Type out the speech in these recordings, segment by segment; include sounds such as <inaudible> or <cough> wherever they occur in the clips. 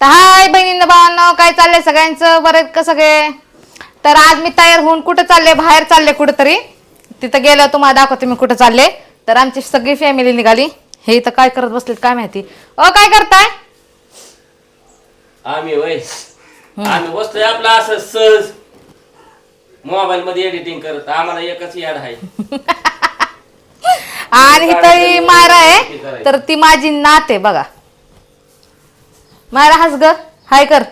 तर हाय बहिणींना भावांनो काय चाललंय सगळ्यांचं? बरं का सगळे? तर आज मी तयार होऊन कुठं चालले? बाहेर चालले कुठंतरी. तिथं गेलं तुम्हाला दाखवते मी कुठं चालले. तर आमची सगळी फॅमिली निघाली. हे इथं काय करत बसलेत काय माहिती? अ काय करताय? आम्ही वय आम्ही बसतोय आपला असं सहज. मोबाईल मध्ये एडिटिंग करत. आम्हाला एकच याड आहे. <laughs> आणि ही मायरा आहे. तर ती माझी नात आहे बघा. मायरा हस ग. हाय कर.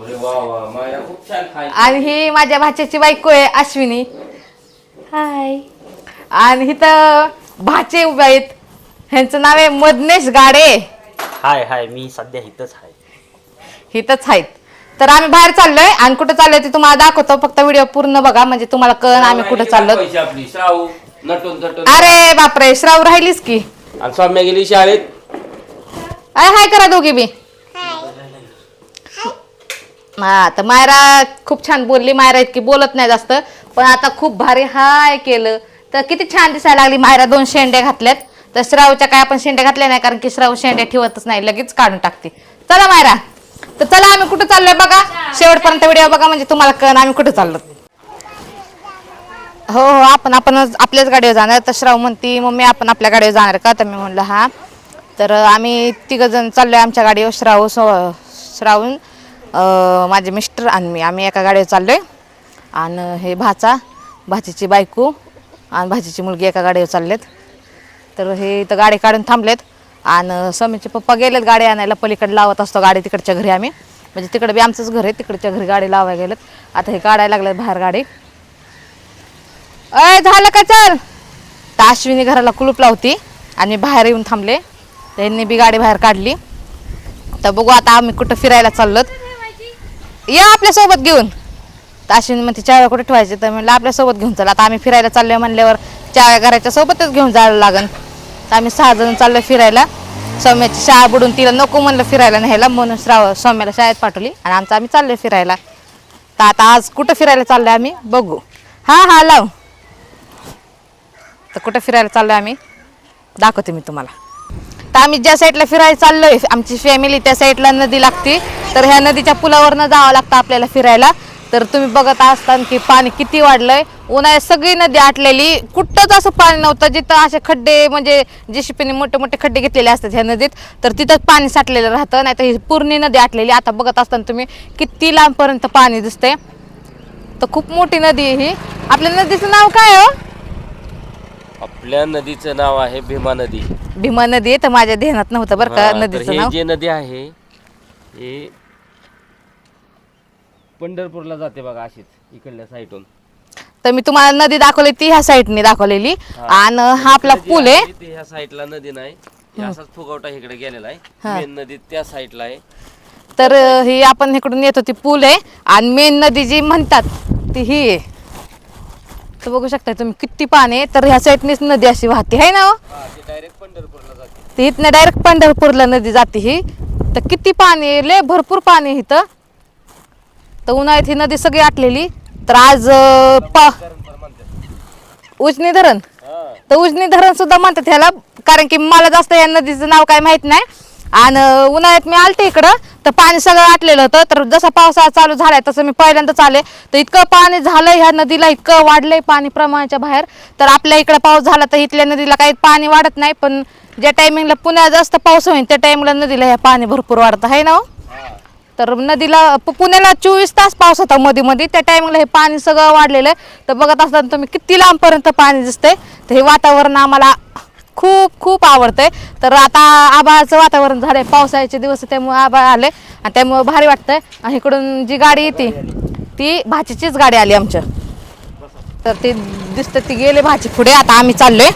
अरे वा वा माया खूप छान खाय आणि ही माझ्या भाच्याची बायको आहे अश्विनी. हाय. आणि इथं भाचे उभे आहेत. ह्यांचं नाव आहे मदनेश गाडे. हाय हाय मी सध्या इथंच आहे इथंच आहेत तर आम्ही बाहेर चाललोय आणि कुठं चाललोय ते तुम्हाला दाखवतो. फक्त व्हिडिओ पूर्ण बघा म्हणजे तुम्हाला कळण आम्ही कुठं चाललो पैसे आपली शाहू. नटून तटून अरे बापरे श्राव राहिलीस की. आणि सौम्या गेली शाळेत. अरे हाय करा दोघी बी. हा तर मायरा खूप छान बोलली. मायरा इतकी बोलत नाही जास्त पण आता खूप भारी हाय केलं. तर किती छान दिसायला लागली मायरा दोन शेंड्या घातल्यात. तर श्रावच्या काय आपण शेंड्या घातल्या नाही कारण की श्राव शेंड्या ठेवतच नाही लगेच काढून टाकते. चला मायरा तर चला आम्ही कुठं चाललोय बघा? शेवटपर्यंत व्हिडिओ बघा म्हणजे तुम्हाला कळण आम्ही कुठं चाललो. हो हो आपण आपण आपल्याच गाडीवर जाणार. तर श्राव म्हणती मम्मी आपण आपल्या गाडीवर जाणार का? तर मी म्हणलं हा. तर आम्ही तिघंजण चाललो आहे आमच्या गाडीवर श्राव सो- श्रावून माझे मिस्टर आणि मी. आम्ही एका गाडीवर चाललो आहे आणि हे भाचा भाचीची बायको आणि भाचीची मुलगी एका गाडीवर चाललेत. तर हे इथं गाडी काढून थांबलेत. आणि स्वामीचे पप्पा गेलेत गाडी आणायला. पलीकडे लावत असतो गाडी तिकडच्या घरी आम्ही. म्हणजे तिकडे बी आमचंच घर आहे. तिकडच्या घरी गाडी लावायला गेलेत. आता हे काढायला लागलेत बाहेर गाडी. अय झालं का चल? तर अश्विनी घराला कुलूप लावती आणि बाहेर येऊन थांबले. त्यांनी बी गाडी बाहेर काढली. तर बघू आता आम्ही कुठं फिरायला चाललोत. या आपल्यासोबत घेऊन. तर अश्विनी म्हणते चाव्या कुठे ठेवायचे? तर म्हणलं आपल्यासोबत घेऊन चला. आता आम्ही फिरायला चाललोय म्हणल्यावर चाव्या घराच्या सोबतच घेऊन जायला लागन. तर आम्ही सहा जण चाललो फिरायला. सौम्याची शाळा बुडून तिला नको म्हणलं फिरायला न्यायला. म्हणून श्राव सौम्याला शाळेत पाठवली आणि आमचं आम्ही चाललोय फिरायला. तर आता आज कुठं फिरायला चाललोय आम्ही? बघू. हां हां लाव. तर कुठं फिरायला चाललोय आम्ही? दाखवते मी तुम्हाला. तर आम्ही ज्या साईडला फिरायला चाललोय आमची फॅमिली त्या साईडला नदी लागते. तर ह्या नदीच्या पुलावरनं जावं लागतं आपल्याला फिरायला. तर तुम्ही बघत असताना की पाणी किती वाढलंय. उन्हाळ्यात सगळी नदी आटलेली. कुठंच असं पाणी नव्हतं. जिथं असे खड्डे म्हणजे जेसीपीने मोठे मोठे खड्डे घेतलेले असतात ह्या नदीत तर तिथंच पाणी साठलेलं राहतं. नाही तर ही पूर्ण नदी आटलेली. आता बघत असताना तुम्ही किती लांबपर्यंत पाणी दिसतंय. तर खूप मोठी नदी आहे ही. आपल्या नदीचं नाव काय हो? आपल्या नदीचं नाव आहे भीमा नदी. भीमा नदी आहे तर माझ्या ध्यानात नव्हतं बरं का हा, तर नदीचं हे नाव? जे नदी आहे हे पंढरपूरला जाते बघा अशीच इकडल्या साईडून तर मी तुम्हाला नदी दाखवली ती ह्या साईडने दाखवलेली. आणि हा आपला पूल आहे ह्या साईडला नदी नाही हे असाच फुगवटा इकडे गेलेला आहे. मेन नदी त्या साईडला आहे. तर ही आपण इकडून येत होती पूल आहे. आणि मेन नदी जी म्हणतात ती ही आहे. तर बघू शकता तुम्ही किती पाणी आहे. तर ह्या साईडनेच नदी अशी वाहते. आहे ना हो? डायरेक्ट पंढरपूरला जाते ती इथनं डायरेक्ट पंढरपूरला नदी जाते ही. तर किती पाणी आहे? लय भरपूर पाणी आहे इथं. तर उन्हाळ्यात ही नदी सगळी आटलेली. तर आज पा उजनी धरण. तर उजनी धरण सुद्धा म्हणतात ह्याला. कारण की मला जास्त या नदीचं नाव काय माहीत नाही. आणि उन्हाळ्यात मी आलते इकडं. तर पाणी सगळं आटलेलं होतं. तर जसा पावसाळा चालू झालाय तसं मी पहिल्यांदाच आले. तर इतकं पाणी झालं ह्या नदीला इतकं वाढलंय पाणी प्रमाणाच्या बाहेर. तर आपल्या इकडं पाऊस झाला तर इथल्या नदीला काही पाणी वाढत नाही पण ज्या टायमिंगला पुण्यात जास्त पाऊस होईल त्या टायमिंगला नदीला ह्या पाणी भरपूर वाढतं. आहे ना हो? तर नदीला पुण्याला चोवीस तास पाऊस होता मध्ये मध्ये त्या टायमिंगला हे पाणी सगळं वाढलेलं आहे. तर बघत असताना तुम्ही किती लांबपर्यंत पाणी दिसतंय? तर हे वातावरण आम्हाला खूप खूप आवडतंय. तर आता आबाळाचं वातावरण झालंय. पावसाळ्याचे दिवस त्यामुळे आबाळ आले. आणि त्यामुळे भारी वाटतंय. आणि इकडून जी गाडी येते ती भाचीचीच गाडी आली आमच्या. तर ते दिसतं ती गेले भाची पुढे. आता आम्ही चाललोय.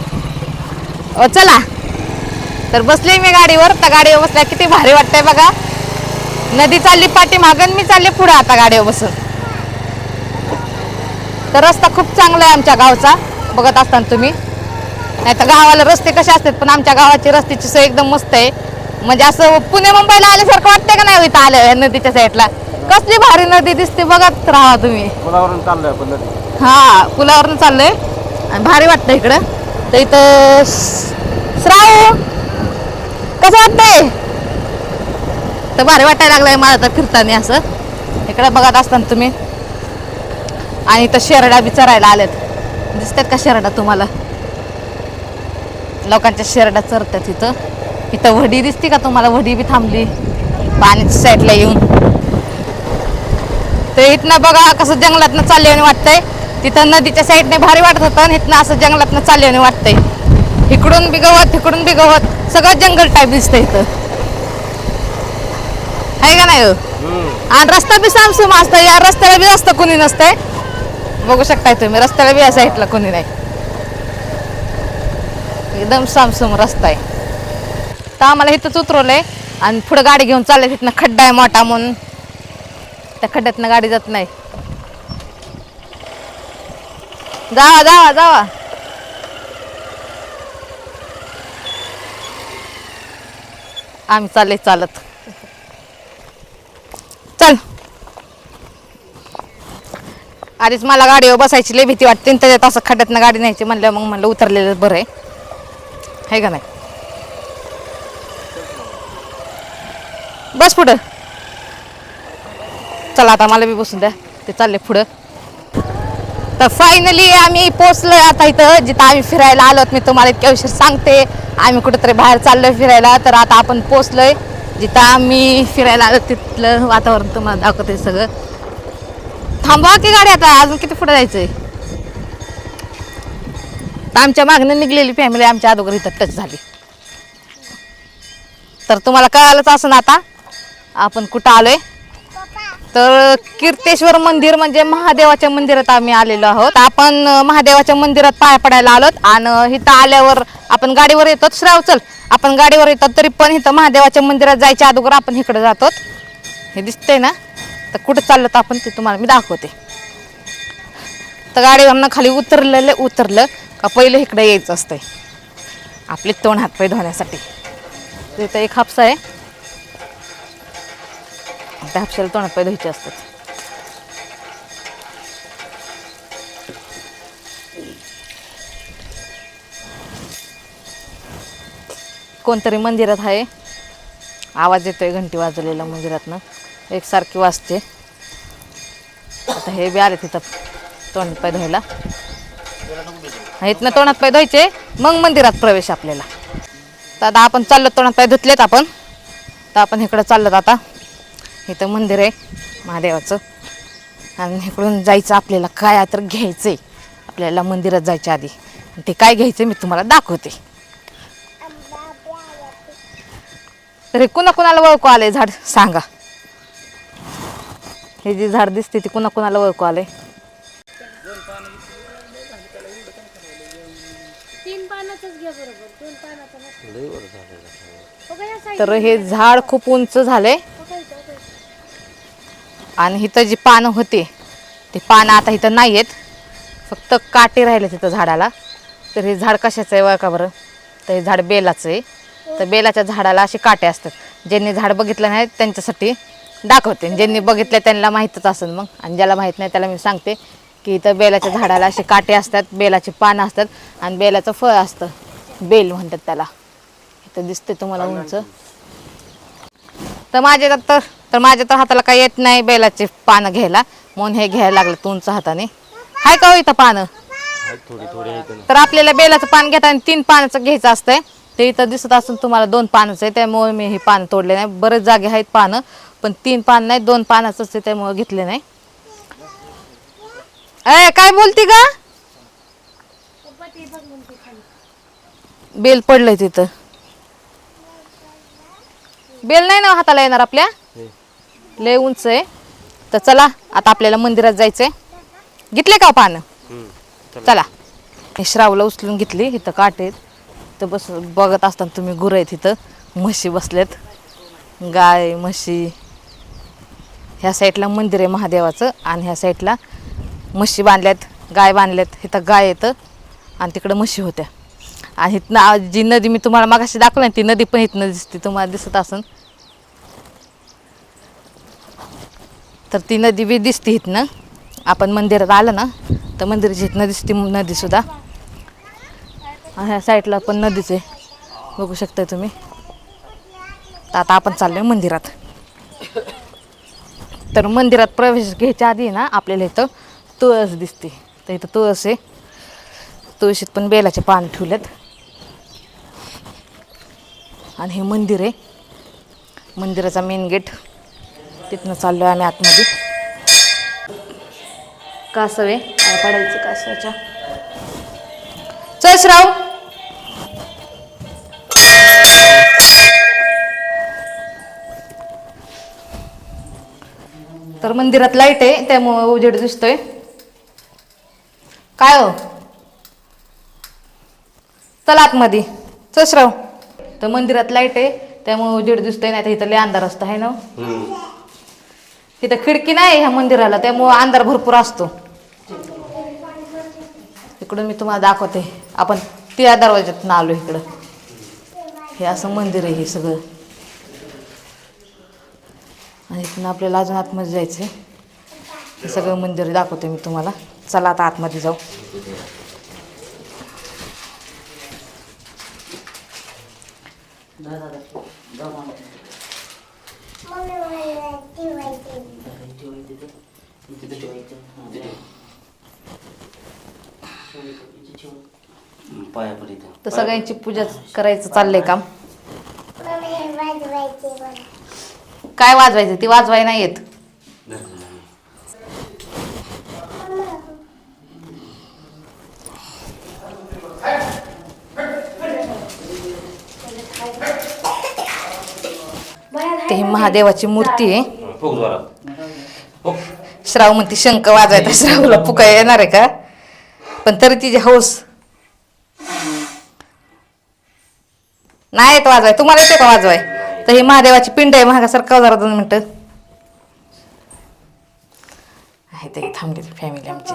चला. तर बसले मी गाडीवर. त्या गाडीवर बसल्या किती भारी वाटतंय बघा. नदी चालली पाठी मागण मी चालले पुढे आता गाडीवर बसून. तर रस्ता खूप चांगला आहे आमच्या गावचा. बघत असताना तुम्ही. नाही तर गावाला रस्ते कसे असतात पण आमच्या गावाची रस्त्याची सोय एकदम मस्त आहे. म्हणजे असं पुणे मुंबईला आल्यासारखं वाटतंय का नाही इथं आलं या नदीच्या साईडला कसली भारी नदी दिसते बघत राहा तुम्ही. पुलावरून चाललोय आपण नदी. हा पुलावरून चाललोय. आणि भारी वाटतं इकडं. तर इथं श्राव कसं वाटतंय? तर भारी वाटायला लागलंय मला तर फिरताना असं. इकडे बघत असताना तुम्ही. आणि इथं शेरडा बी चरायला आलेत दिसतात का शेरडा तुम्हाला? लोकांच्या शेरडा चरतात इथं इथं वडी दिसते का तुम्हाला? वडी बी थांबली. पाण्याच्या साईडला येऊन. तर इथनं बघा कसं जंगलातनं चालल्याने वाटतंय. तिथं नदीच्या साईडने भारी वाटत होतं आणि इथनं असं जंगलातनं चालल्याने वाटतंय. इकडून बी गवत तिकडून बी गवत. सगळं जंगल टाईप दिसतंय इथं. आहे का नाही हो? आणि रस्ता बी सामसूम असतं या रस्त्याला बी जास्त कोणी नसतंय. बघू शकताय तुम्ही रस्त्याला बी या साईडला कोणी नाही. एकदम सामसूम रस्ता आहे. तर आम्हाला इथंच उतरवलंय आणि पुढं गाडी घेऊन चालले तिथनं खड्डा आहे मोठा म्हणून. त्या खड्ड्यातनं गाडी जात नाही. जावा जावा जावा. आम्ही चालले चालत. चल. आधीच मला गाडीवर बसायची लय भीती वाटते त्याच्यात असं खड्ड्यातनं गाडी न्यायची म्हणलं मग म्हणलं उतरलेलं बरं आहे. आहे का नाही? बस पुढं. चला आता मला बी बसून द्या. ते चालले पुढं. तर फायनली आम्ही पोचलो आता इथं जिथं आम्ही फिरायला आलोत मी तुम्हाला इतक्या विषय सांगते. आम्ही कुठेतरी बाहेर चाललोय फिरायला. तर आता आपण पोचलोय जिथं आम्ही फिरायला आलो तिथलं वातावरण तुम्हाला दाखवते सगळं. थांबवा की गाडी आता? अजून किती पुढे जायचंय? तर आमच्या मागणं निघलेली फॅमिली आमच्या अगोदर इथं टच झाली. तर तुम्हाला कळालंच असं ना आता? आपण कुठं आलोय? तर कीर्तेश्वर मंदिर म्हणजे महादेवाच्या मंदिरात आम्ही आलेलो आहोत. आपण महादेवाच्या मंदिरात पाया पडायला आलोत आणि इथं आल्यावर आपण गाडीवर येतो. श्राव चल. आपण गाडीवर येतो तरी पण इथं महादेवाच्या मंदिरात जायच्या अगोदर आपण इकडे जातो. हे दिसतंय ना? तर कुठं चाललं तर आपण ते तुम्हाला मी दाखवते. तर गाडीवरनं खाली उतरलेलं उतरलं. का पहिलं इकडे यायचं असतंय. आपले तोंड हातपाय धुण्यासाठी. तिथं एक हापसा आहे. त्या हापशाला तोंड हातपाय धुवायचे असतात. कोणतरी मंदिरात आहे. आवाज येतोय घंटी वाजवलेला मंदिरातनं. एकसारखी वाजते. आता हे बी आले तिथं तोंड पाय धुवायला. इथनं तोंडात पाय धुवायचे मग मंदिरात प्रवेश आपल्याला. तर आता आपण चाललो तोंडात पाय धुतलेत आपण. तर आपण इकडं चाललो आता. इथं मंदिर आहे महादेवाचं. आणि इकडून जायचं आपल्याला काय तर घ्यायचं आहे आपल्याला मंदिरात जायच्या आधी. आणि ते काय घ्यायचं मी तुम्हाला दाखवते. तर हे कुणा कुणाला ओळखू आलंय झाड? सांगा. हे जे झाड दिसते ते कुणा कुणाला ओळखू आलंय? तर हे झाड खूप उंच झालंय. आणि इथं जी पानं होती ते पानं आता इथं नाही आहेत फक्त काटे राहिले तिथं झाडाला. तर हे झाड कशाचं आहे वळका बरं? तर हे झाड बेलाचं आहे. तर बेलाच्या झाडाला असे काटे असतात. ज्यांनी झाड बघितलं नाही त्यांच्यासाठी दाखवते. ज्यांनी बघितलं त्यांना माहीतच असेल मग. आणि ज्याला माहीत नाही त्याला मी सांगते की इथं बेलाच्या झाडाला असे काटे असतात बेलाची पानं असतात आणि बेलाचं फळ असतं. बेल म्हणतात त्याला. इथं दिसते तुम्हाला उंच. तर माझ्या तर तर माझ्या तर हाताला काही येत नाही बैलाचे पानं घ्यायला. म्हणून हे घ्यायला लागलं तुमच्या हाताने. हाय का हो इथं पानं? तर आपल्याला बेलाचं पान घेताना तीन पानाचं घ्यायचं असतंय. ते इथं दिसत असून तुम्हाला दोन पानच आहे त्यामुळे मी हे पान तोडले नाही. बरेच जागे आहेत पानं पण तीन पान नाही दोन पानाच आहे त्यामुळे घेतले नाही. ए काय बोलती का पप्पा ते बघ म्हणते खाली बेल पडलंय तिथं. बेल नाही ना हाताला येणार आपल्या? लय उंच आहे. तर चला आता आपल्याला मंदिरात जायचंय. घेतले का पानं? चला. हे श्रावला उचलून घेतली इथं काटे आहेत. तर बस बघत असताना तुम्ही गुरं आहेत इथं. म्हशी बसलेत गाय म्हशी. ह्या साईडला मंदिर आहे महादेवाचं आणि ह्या साईडला म्हशी बांधल्यात गाय बांधल्यात. इथं गाय येतं आणि तिकडं म्हशी होत्या. आणि इथनं जी नदी मी तुम्हाला मागाशी दाखवली ना ती नदी पण इथनं दिसते तुम्हाला दिसत असून. तर ती नदी बी दिसते इथनं आपण मंदिरात आलं ना तर मंदिराची इथनं दिसते नदीसुद्धा आणि ह्या साईडला पण नदीच आहे. बघू शकताय तुम्ही. तर आता आपण चाललोय मंदिरात. तर मंदिरात प्रवेश घ्यायच्या आधी ना आपल्याला इथं तुळस दिसते. तर इथं तुळस आहे. तुळशीत पण बेलाचे पान ठेवलेत. आणि हे मंदिर आहे. मंदिराचा मेन गेट तिथनं चाललो आहे आम्ही आतमध्ये. कासव आहे. काय पडायचं कासवाच्या. चल श्राव. तर मंदिरात लाइट आहे त्यामुळं उजेड दिसतोय. काय हो? चल आतमध्ये. चल श्राव. तर मंदिरात लाइट आहे त्यामुळे उजेड दिसतोय नाही तर इथं लय अंधार असतं आहे ना? इथं खिडकी नाही ह्या मंदिराला त्यामुळं अंधार भरपूर असतो. इकडून मी तुम्हाला दाखवते आपण त्या दरवाज्यातून आलो इकडं. हे असं मंदिर आहे हे सगळं. आणि इथून आपल्याला अजून आतमध्ये जायचं आहे हे सगळं मंदिर दाखवते मी तुम्हाला. चला आता आतमध्ये जाऊ मम्मी मला ठेवायची पाया पडित तर सगळ्यांची पूजा करायचं चाललंय काम काय वाजवायचं? ती वाजवाय नाही येत ते ही महादेवाची मूर्ती आहे. फुग जोरात फुग. श्राव म्हणते शंख वाजवायचा श्रावला पुका येणार आहे का? पण तरी तिची हौस. नाही येत वाजवाय. तुम्हाला येते का वाजवाय? तर ही महादेवाची पिंड आहे महागासारखा जरा दोन मिनिटं. आहे ते थांबली फॅमिली आमची.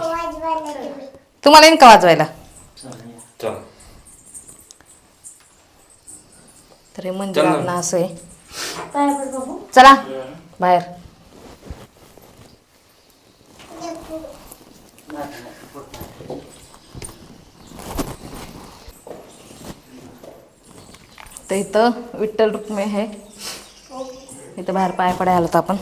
तुम्हाला येईन का वाजवायला? तर हे मंदिर असं आहे. चला बाहेर. तर इथं विठ्ठल रुक्मे आहे. इथं बाहेर पाय पडायला आलो आपण.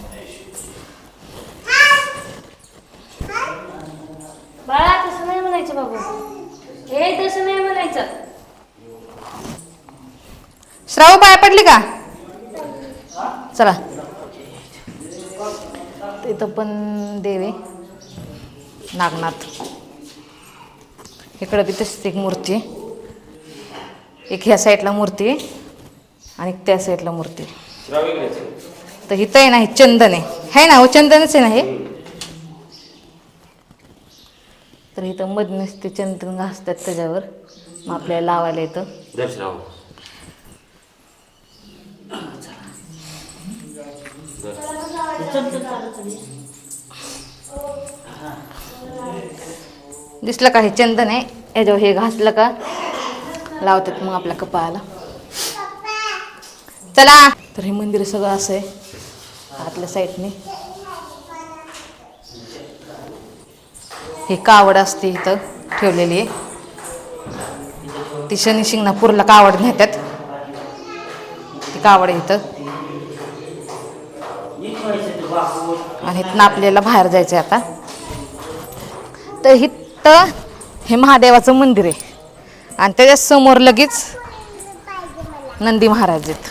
बाळा तसं नाही म्हणायचं बाबू. हे तसं नाही म्हणायचं. श्राव पाय पडली का? चला. तिथं पण देवे नागनाथ. इकडं बी तशीच एक मूर्ती एक ह्या साईडला मूर्ती आहे आणि त्या साईडला मूर्ती तर इथं आहे ना हे चंदन आहे. है ना हो चंदनच आहे ना हे? तर इथं मधनच ते चंदन घासतात त्याच्यावर. मग आपल्याला लावायला येतं धर श्राव दिसलं का हे चंदन आहे? याच्यावर हे घासलं का? लावतात मग आपल्या कपाळाला. चला. तर हे मंदिर सगळं असं आहे. आतल्या साईडने. हे कावड असते इथं ठेवलेली आहे. ती शनी शिंगणापूरला कावड नेतात. ती कावड आहे इथं. आणि इथनं आपल्याला बाहेर जायचं आहे आता. तर इथं हे महादेवाचं मंदिर आहे. आणि त्याच्यासमोर लगेच नंदी महाराज आहेत.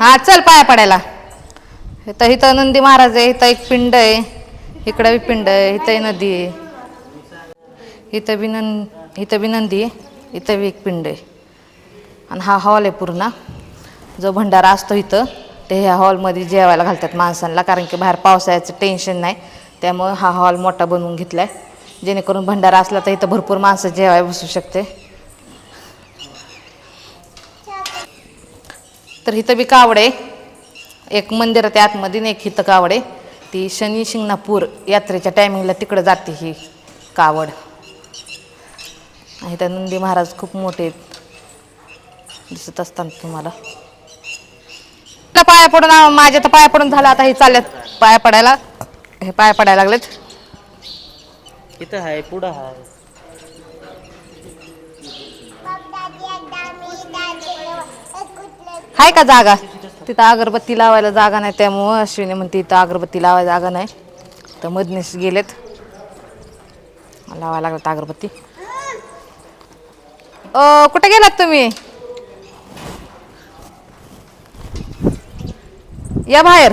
हां चल पाया पडायला. इथं इथं नंदी महाराज आहे इथं एक पिंड आहे इकडं बी पिंड आहे इथंही नदी आहे. इथं बी नं इथं बी नंदी आहे इथं बी एक पिंड आहे. आणि हा हॉल आहे पूर्ण. जो भंडारा असतो इथं. ते ह्या हॉलमध्ये जेवायला घालतात माणसांना कारण की बाहेर पावसाळ्याचं टेन्शन नाही. त्यामुळं हा हॉल मोठा बनवून घेतला आहे जेणेकरून भंडारा असला तर इथं भरपूर माणसं जेवायला बसू शकते. तर इथं बी कावडे आहे. एक मंदिर आहे आतमध्ये एक हिथं कावडे आहे. ती शनी शिंगणापूर यात्रेच्या टायमिंगला तिकडं जाते ही कावड. आणि त्या नंदी महाराज खूप मोठे आहेत. दिसत असतात तुम्हाला. आता पाया पडून आ- माझ्या तर पाया पडून झालं आता हे चालल्यात. पाया पडायला हे पाया पडायला लागलेत. इथं आहे पुढं आहे आहे का जागा? तिथं अगरबत्ती लावायला जागा नाही त्यामुळं अश्विनी म्हणते इथं अगरबत्ती लावायला जागा नाही. तर मधनेच गेलेत. लावायला लागलं अगरबत्ती. अ कुठे गेलात तुम्ही? या बाहेर.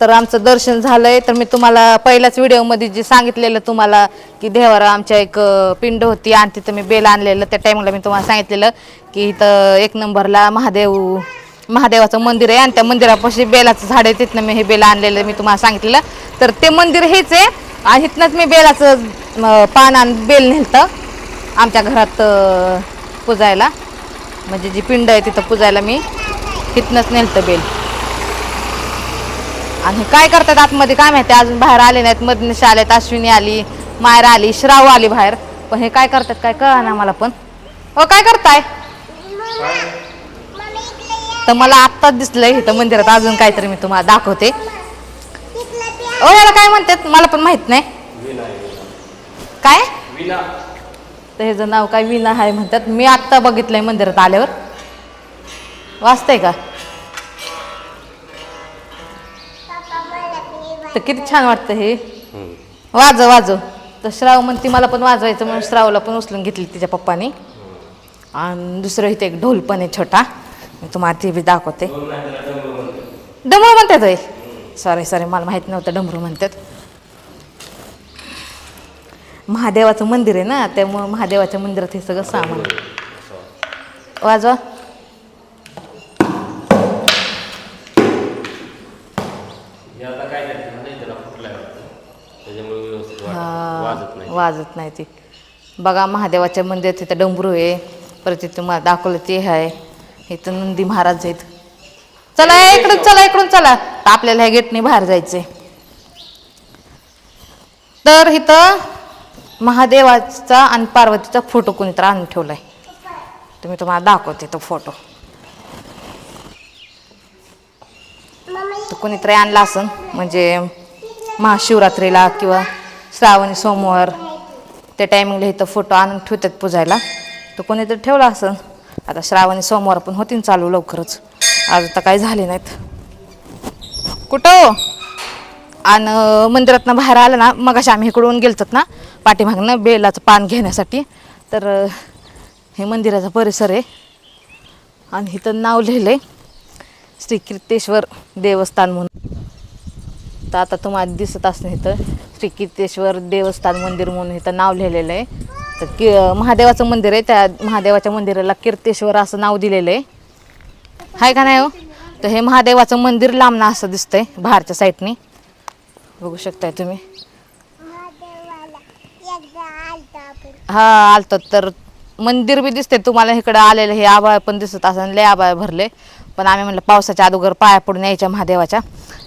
तर आमचं दर्शन झालंय. तर मी तुम्हाला पहिल्याच व्हिडिओमध्ये जे सांगितलेलं तुम्हाला की देवावर आमच्या एक पिंड होती आणि तिथं मी बेल आणलेलं. त्या टाईमला मी तुम्हाला सांगितलेलं की इथं एक नंबरला महादेव महादेवाचं मंदिर आहे आणि त्या मंदिरापाशी बेलाचं झाड आहे. तिथनं मी हे बेल आणलेलं मी तुम्हाला सांगितलेलं. तर ते मंदिर हेच आहे आणि इथनंच मी बेलाचं पान आणि बेल नेलतं आमच्या घरात पूजायला पुजायला. म्हणजे जी पिंड आहे तिथं पुजायला मी तिथनंच नेलतं बेल. आणि हे काय करतात आतमध्ये? काय माहिती अजून बाहेर आले नाहीत. मधनिशा आलेत अश्विनी आली मायरा आली श्राव आली बाहेर. पण हे काय करतात काय कळ ना मला पण. हो काय करताय? तर मला आत्ताच दिसलंय इथं मंदिरात. अजून काहीतरी मी तुम्हाला दाखवते. ओ याला काय म्हणतात? मला पण माहीत नाही. काय? तर ह्याचं नाव काय? विना आहे म्हणतात. मी आत्ता बघितलंय मंदिरात आल्यावर. वाचतंय का? तर किती छान वाटतं हे. वाजव वाजव. तर श्राव म्हणते मला पण वाजवायचं म्हणून श्रावला पण उचलून घेतली तिच्या पप्पानी. आणि दुसरं इथे एक ढोल पण आहे छोटा. मी तुम्हाला ते बी दाखवते. डमरू म्हणतात होय. सॉरी सॉरी मला माहीत नव्हतं डमरू म्हणतात. महादेवाचं मंदिर आहे ना त्यामुळं महादेवाच्या मंदिरात हे सगळं सामान आहे. वाजवा हे आता काय नाही नाही त्याला फुटलाय वाटतं त्याच्यामुळे व्यवस्थित वाटत हा, वाजत नाही. वाजत नाही ती. बघा महादेवाच्या मंदिरात तिथं डंबरू आहे. परत तिथं तुम्हाला दाखवलं ते आहे. इथं नंदी महाराज आहेत. चला या इकडून चला इकडून चला. तर आपल्याला ह्या गेटने बाहेर जायचंय. तर इथं महादेवाचा आणि पार्वतीचा फोटो कोणीतरी आणून ठेवलाय. तुम्ही तुम्हाला दाखवते तो फोटो. तो कोणीतरी आणला असन म्हणजे महाशिवरात्रीला किंवा श्रावणी सोमवार त्या टायमिंगला इथं फोटो आणून ठेवतात पुजायला. तो कोणीतरी ठेवला असं आता श्रावणी सोमवार पण होतीन चालू लवकरच. आज तर काही झाले नाहीत. कुठं हो? आणि मंदिरातनं बाहेर आलं ना मग आम्ही इकडून गेलतात ना पाठीमागनं बेलाचं पान घेण्यासाठी. तर हे मंदिराचा परिसर आहे. आणि इथं नाव लिहिलं आहे श्री कीर्तेश्वर देवस्थान म्हणून. तर आता तुम्हाला दिसत असणं इथं श्री कीर्तेश्वर देवस्थान मंदिर म्हणून इथं नाव लिहिलेलं आहे. तर कि महादेवाचं मंदिर आहे. त्या महादेवाच्या मंदिराला कीर्तेश्वर असं नाव दिलेलं आहे. आहे का नाही हो? तर हे महादेवाचं मंदिर लांबनं असं दिसतंय बाहेरच्या साईडनी. बघू शकताय तुम्ही. हा आलतं. तर मंदिर बी दिसते तुम्हाला. इकडं आलेलं हे आबाळ पण दिसत असं लय आबाळ भरले पण आम्ही म्हणलं पावसाच्या अगोदर पाया पडून यायच्या महादेवाच्या.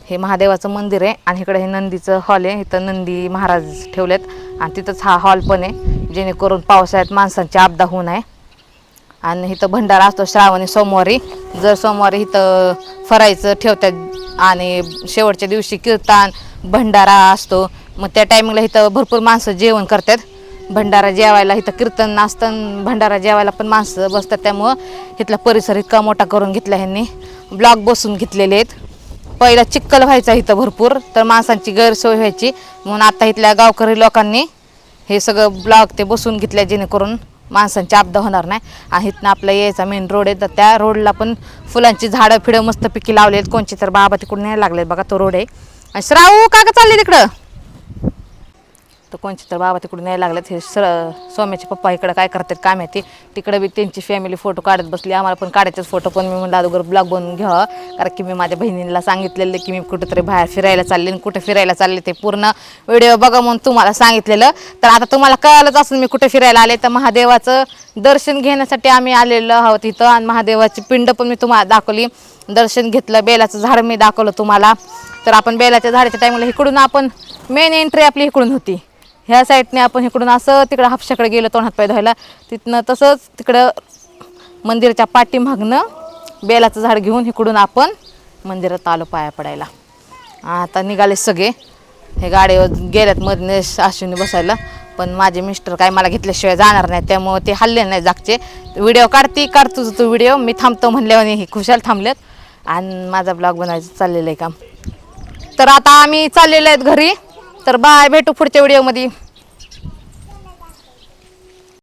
हे महादेवाचं मंदिर आहे आणि इकडे हे नंदीचं हॉल आहे. इथं नंदी महाराज ठेवलेत. आणि तिथंच हा हॉल पण आहे जेणेकरून पावसाळ्यात माणसांची आपदा होऊ नये. आणि इथं भंडारा असतो श्रावणी सोमवारी. जर सोमवारी इथं फरायचं ठेवतात आणि शेवटच्या दिवशी कीर्तन भंडारा असतो. मग त्या टायमिंगला इथं भरपूर माणसं जेवण करतात. भंडारा जेवायला इथं कीर्तन असतं भंडारा जेवायला पण माणसं बसतात. त्यामुळं इथला परिसर इतका मोठा करून घेतला ह्यांनी. ब्लॉक बसून घेतलेले आहेत. पहिला चिक्कल व्हायचा इथं भरपूर तर माणसांची गैरसोय व्हायची. म्हणून आता इथल्या गावकरी लोकांनी हे सगळं ब्लॉक ते बसून घेतल्या जेणेकरून माणसांची आपदा होणार नाही. आणि इथनं आपला यायचा मेन रोड आहे. तर त्या रोडला पण फुलांची झाडं फिडं मस्तपैकी लावले आहेत कोणची तर बाबा तिकडून नाही लागले बघा तो रोड आहे. आणि श्रावू का का चालले तिकडं? तर कोणचे तर बाबा तिकडून यायला लागलेत. हे सर सोम्याचे पप्पा इकडं काय करतात काम येते तिकडे बी त्यांची फॅमिली फोटो काढत बसली. आम्हाला पण काढायचेच फोटो पण मी म्हणलं अगोदर ब्लॉग बनवून घ्यावा कारण की मी माझ्या बहिणीला सांगितलेलं की मी कुठंतरी बाहेर फिरायला चालले आणि कुठे फिरायला चालले ते पूर्ण व्हिडिओ बघा म्हणून तुम्हाला सांगितलेलं. तर आता तुम्हाला कळालंच असून मी कुठे फिरायला आले. तर महादेवाचं दर्शन घेण्यासाठी आम्ही आलेलो आहोत इथं आणि महादेवाची पिंड पण मी तुम्हाला दाखवली. दर्शन घेतलं बेलाचं झाड मी दाखवलं तुम्हाला. तर आपण बेलाच्या झाडाच्या टायमाला इकडून आपण मेन एंट्री आपली इकडून होती. ह्या साईडने आपण इकडून असं तिकडं हापशाकडे गेलो तोंड हातपाय धुवायला. तिथनं तसंच तिकडं मंदिराच्या पाठीमागनं बेलाचं झाड घेऊन इकडून आपण मंदिरात आलो पाया पडायला. आता निघाले सगळे. हे गाडीवर गेल्यात मधने अश्विनी बसायला. पण माझे मिस्टर काय मला घेतल्याशिवाय जाणार नाही त्यामुळे ते हल्ले नाही जागचे. व्हिडिओ काढते काढ तुझं तू व्हिडिओ. मी थांबतो म्हणल्यावर हे खुशाल थांबलेत आणि माझा ब्लॉग बनायचं चाललेलं आहे काम. तर आता आम्ही चाललेलो आहेत घरी. तर बाय भेटू पुढच्या व्हिडिओमध्ये